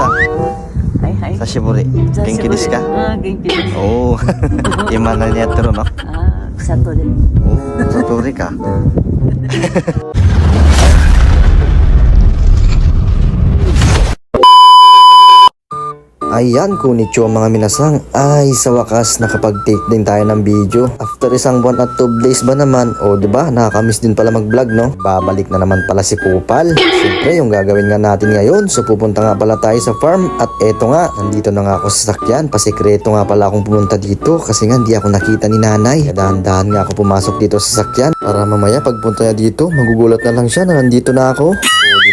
minasan. Hai hai. Sa Shiburi. Genki desu ka? Ah, genki desu. Oo. Ima na niya turo, no? Ah, sato din. Oo. Saturi ka. Ayan, konnichiwa mga minasang. Ay, sa wakas, nakapag-take din tayo ng video. After isang buwan at 2 days ba naman, o di ba nakakamiss din pala mag-vlog, no? Babalik na naman pala si Kupal. Siyempre, yung gagawin nga natin ngayon. So, pupunta nga pala tayo sa farm. At eto nga, nandito na nga ako sa sakyan. Pasikreto nga pala akong pumunta dito kasi nga hindi ako nakita ni nanay. Dahan-dahan nga ako pumasok dito sa sakyan. Para mamaya pagpunta niya dito, magugulat na lang siya na nandito na ako.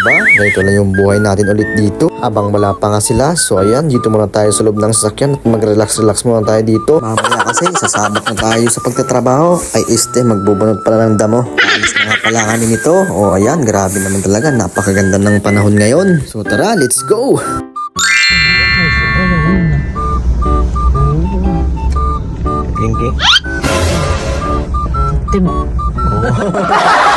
Ba? Ganito na yung buhay natin ulit dito. Habang wala pa nga sila. So, ayan, dito muna tayo sa loob ng sasakyan at mag-relax-relax muna tayo dito. Mamaya kasi, sasabak na tayo sa pagtatrabaho. Ay, este, magbubunot pala ng damo. Alis na nga pala kanin ito. O, ayan, grabe naman talaga. Napakaganda ng panahon ngayon. So, tara, let's go! Linky? Timo.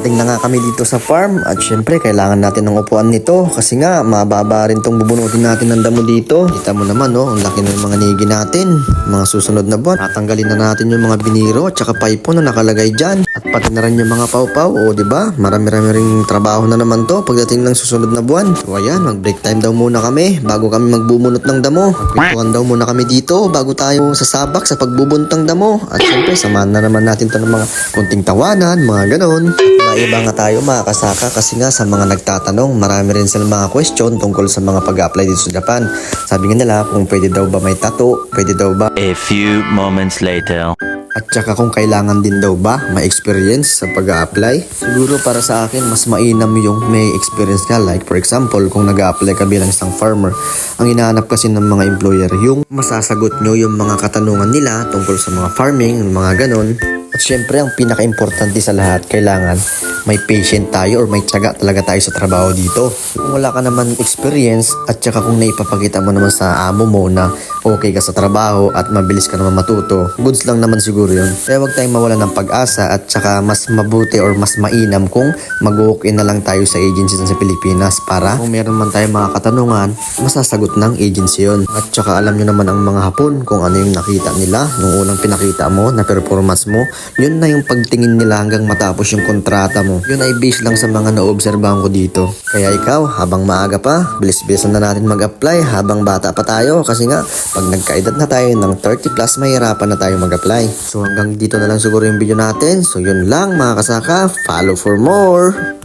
Dumating na nga kami dito sa farm at syempre kailangan natin ng upuan nito kasi nga mababa rin tong bubunutin natin ng damo dito. Kita mo naman no, ang laki ng mga nigi natin. Mga susunod na buwan, tatanggalin na natin yung mga biniro at saka paipo na nakalagay dyan. At pati na rin yung mga pawpaw, o di ba? Marami-rami ring trabaho na naman to pagdating ng susunod na buwan. So ayan, mag-break time daw muna kami bago kami magbubunot ng damo. Magpintuan daw muna kami dito bago tayo sasabak sa pagbubunot ng damo. At syempre, samahan na naman natin to ng mga kunting tawanan, mga ganon. Maiba nga tayo mga kasaka kasi nga sa mga nagtatanong, marami rin silang mga question tungkol sa mga pag-apply dito sa Japan. Sabi nga nila kung pwede daw ba may tattoo, pwede daw ba A few moments later. at saka kung kailangan din daw ba may experience sa pag apply Siguro para sa akin, mas mainam yung may experience ka. Like for example, kung nag apply ka bilang isang farmer, ang hinahanap kasi ng mga employer, yung masasagot nyo yung mga katanungan nila tungkol sa mga farming, mga ganon. At ang pinaka-importante sa lahat, kailangan may patient tayo or may tiyaga talaga tayo sa trabaho dito. Kung wala ka naman experience at saka kung naipapakita mo naman sa amo mo na okay ka sa trabaho at mabilis ka naman matuto, goods lang naman siguro yun. Kaya huwag tayong mawala ng pag-asa at saka mas mabuti or mas mainam kung mag-walk in na lang tayo sa agency sa Pilipinas para kung meron man tayong mga katanungan, masasagot ng agency yun. At saka alam nyo naman ang mga hapon kung ano yung nakita nila nung unang pinakita mo na performance mo, yun na yung pagtingin nila hanggang matapos yung kontrata mo. Yun ay based lang sa mga naobserbahan ko dito. Kaya ikaw, habang maaga pa, bilis-bilisan na natin mag-apply habang bata pa tayo kasi nga, pag nagkaedad na tayo ng 30 plus, mahirapan na tayo mag-apply. So hanggang dito na lang siguro yung video natin. So yun lang mga kasaka, follow for more!